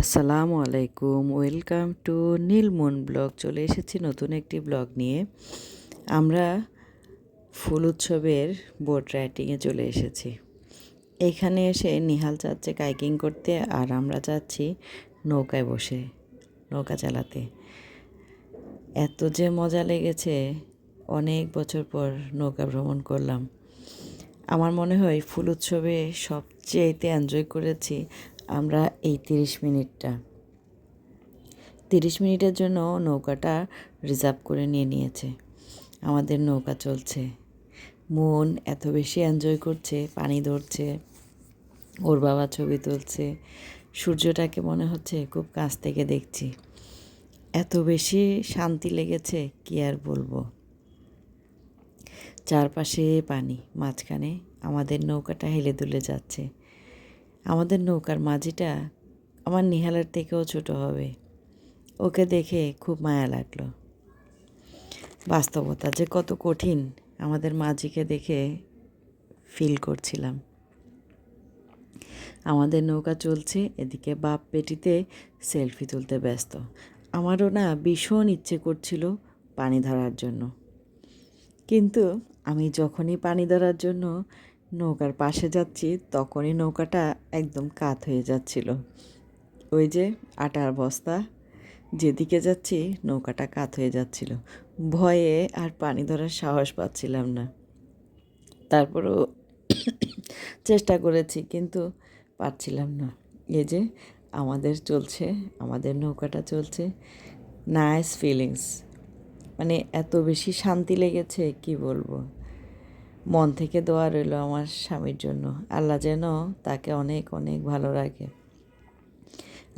আসসালামু আলাইকুম, welcome to Nilmon blog. চলে এসেছি নতুন একটি ব্লগ নিয়ে। আমরা ফুল উৎসবের বোট রাইডিংয়ে চলে এসেছি। এখানে এসে নিহাল যাচ্ছে কাইকিং করতে আর আমরা যাচ্ছি নৌকায় বসে, নৌকা চালাতে। এত যে মজা লেগেছে, অনেক বছর পর নৌকা ভ্রমণ করলাম। আমার মনে হয় ফুল উৎসবে সবচেয়েতে এনজয় করেছি আমরা এই তিরিশ মিনিটটা। তিরিশ মিনিটের জন্য নৌকাটা রিজার্ভ করে নিয়ে নিয়েছে। আমাদের নৌকা চলছে। মন এত বেশি এনজয় করছে, পানি ধরছে, ওর বাবা ছবি তুলছে, সূর্যটাকে মনে হচ্ছে খুব কাছ থেকে দেখছি। এত বেশি শান্তি লেগেছে, কি আর বলব? চারপাশে পানি, মাঝখানে আমাদের নৌকাটা হেলে দুলে যাচ্ছে। আমাদের নৌকার মাঝিটা আমার নিহালের থেকেও ছোট হবে। ওকে দেখে খুব মায়া লাগল। বাস্তবতা যে কত কঠিন আমাদের মাঝিকে দেখে ফিল করছিলাম। আমাদের নৌকা চলছে, এদিকে বাপ পেটিতে সেলফি তুলতে ব্যস্ত। আমারও না ভীষণ ইচ্ছে করছিল পানি ধরার জন্য। কিন্তু আমি যখনই পানি ধরার জন্য নৌকার পাশে যাচ্ছি, তখনই নৌকাটা একদম কাত হয়ে যাচ্ছিল। ওই যে আটার বস্তা, যেদিকে যাচ্ছি নৌকাটা কাত হয়ে যাচ্ছিল। ভয়ে আর পানি ধরার সাহস পাচ্ছিলাম না। তারপরও চেষ্টা করেছি, কিন্তু পারছিলাম না। এই যে আমাদের চলছে, আমাদের নৌকাটা চলছে। নাইস ফিলিংস মানে এত বেশি শান্তি লেগেছে, কি বলব? মন থেকে দোয়া রইল আমার স্বামীর জন্য। আল্লাহ যেন তাকে অনেক অনেক ভালো রাখে।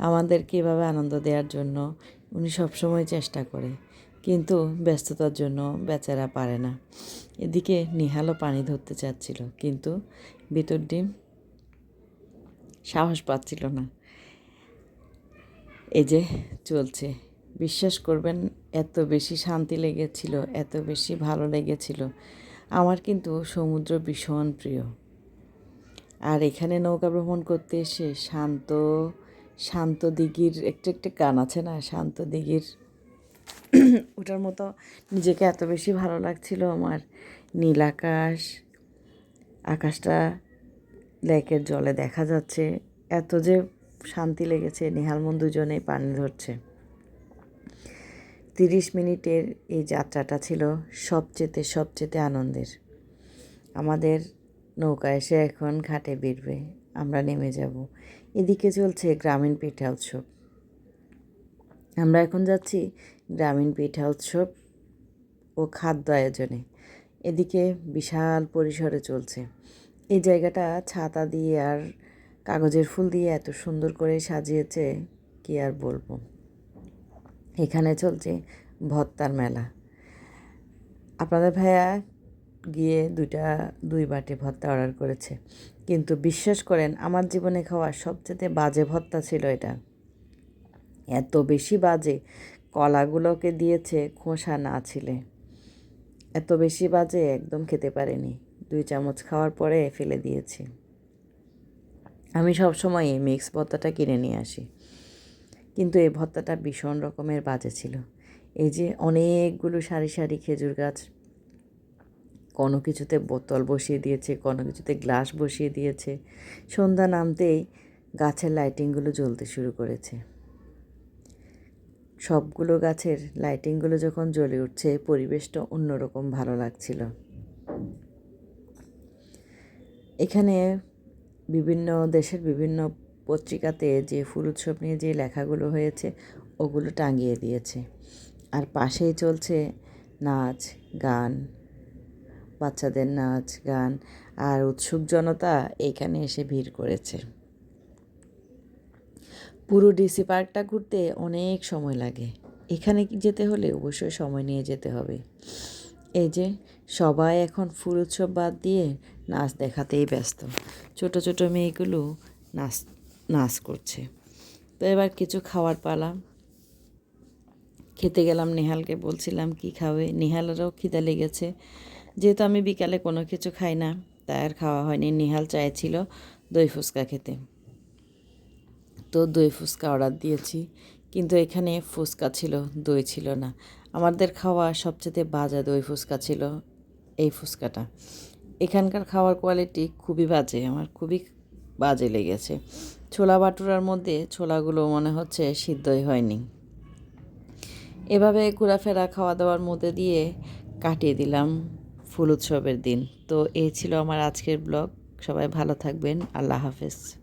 আমাদেরকে এভাবে আনন্দ দেওয়ার জন্য উনি সবসময় চেষ্টা করে, কিন্তু ব্যস্ততার জন্য বেচারা পারে না। এদিকে নিহালও পানি ধরতে চাচ্ছিল, কিন্তু ভিতর ডিম সাহস পাচ্ছিল না। এই যে চলছে, বিশ্বাস করবেন, এত বেশি শান্তি লেগেছিল, এত বেশি ভালো লেগেছিল আমার কিন্তু সমুদ্র ভীষণ প্রিয়। আর এখানে নৌকা ভ্রমণ করতে এসে শান্ত শান্ত দিঘির একটা একটা গান আছে না? শান্ত দিঘির ওটার মতো নিজেকে এত বেশি ভালো লাগছিল আমার। নীল আকাশ, আকাশটা লেকের জলে দেখা যাচ্ছে। এত যে শান্তি লেগেছে নিহালমন দুজনে পানি ধরছে। তিরিশ মিনিটের এই যাত্রাটা ছিল সবচেয়ে সবচেয়ে আনন্দের। আমাদের নৌকা এসে এখন ঘাটে বিড়বে আমরা নেমে যাব। এদিকে চলছে গ্রামীণ পিঠা উৎসব। আমরা এখন যাচ্ছি গ্রামীণ পিঠা উৎসব ও খাদ্য আয়োজনে। এদিকে বিশাল পরিসরে চলছে। এই জায়গাটা ছাতা দিয়ে আর কাগজের ফুল দিয়ে এত সুন্দর করে সাজিয়েছে, কি আর বলব। এখানে চলছে ভত্তার মেলা। আপনাদের ভাইয়া গিয়ে দুইটা, দুই বাটি ভত্তা অর্ডার করেছে। কিন্তু বিশ্বাস করেন, আমার জীবনে খাওয়া সবচেয়ে বাজে ভত্তা ছিল এটা। এত বেশি বাজে, কলাগুলোকে দিয়েছে খোসা না ছিলে। এত বেশি বাজে, একদম খেতে পারিনি। দুই চামচ খাওয়ার পরে ফেলে দিয়েছি। আমি সবসময় মিক্স ভত্তাটা কিনে নিয়ে আসি। কিন্তু এই ভত্তাটা ভীষণ রকমের বাজে ছিল। এই যে অনেকগুলো সারি সারি খেজুর গাছ, কোনো কিছুতে বোতল বসিয়ে দিয়েছে, কোনো কিছুতে গ্লাস বসিয়ে দিয়েছে, সন্ধ্যা নামতেই গাছের লাইটিংগুলো জ্বলতে শুরু করেছে। সবগুলো গাছের লাইটিংগুলো যখন জ্বলে উঠছে, পরিবেশটা অন্যরকম ভালো লাগছিল। এখানে বিভিন্ন দেশের বিভিন্ন পত্রিকাতে যে ফুল উৎসব নিয়ে যে লেখাগুলো হয়েছে, ওগুলো টাঙিয়ে দিয়েছে। আর পাশেই চলছে নাচ, গান, বাচ্চাদের নাচ, গান আর উৎসুক জনতা এখানে এসে ভিড় করেছে। পুরো ডিসি পার্কটা ঘুরতে অনেক সময় লাগে। এখানে যেতে হলে অবশ্যই সময় নিয়ে যেতে হবে। এই যে সবাই এখন ফুল উৎসব বাদ দিয়ে নাচ দেখাতেই ব্যস্ত। ছোট ছোট মেয়েগুলো নাচ নাচ করছে। তো এবার কিছু খাওয়ার পালা। খেতে গেলাম নেহালকে, বলছিলাম, কি খাবে? নেহালেরও খিদা লেগেছে। যেহেতু আমি বিকালে কোনো কিছু খাই না, তাই আর খাওয়া হয়নি। নিহাল চাইছিল দই ফুচকা খেতে। তো দই ফুচকা অর্ডার দিয়েছি। কিন্তু এখানে ফুচকা ছিল, দই ছিল না। আমাদের খাওয়া সবচেয়ে বাজে দই ফুচকা ছিল এই ফুচকাটা। এখানকার খাওয়ার কোয়ালিটি খুবই বাজে, আমার খুবই বাজে লেগেছে। ছোলা বাটুরার মধ্যে ছোলাগুলো মনে হচ্ছে সিদ্ধই হয়নি। এভাবে ঘোরাফেরা খাওয়া দাওয়ার মধ্যে দিয়ে কাটিয়ে দিলাম ফুল উৎসবের দিন। তো এই ছিল আমার আজকের ব্লগ। সবাই ভালো থাকবেন। আল্লাহ হাফেজ।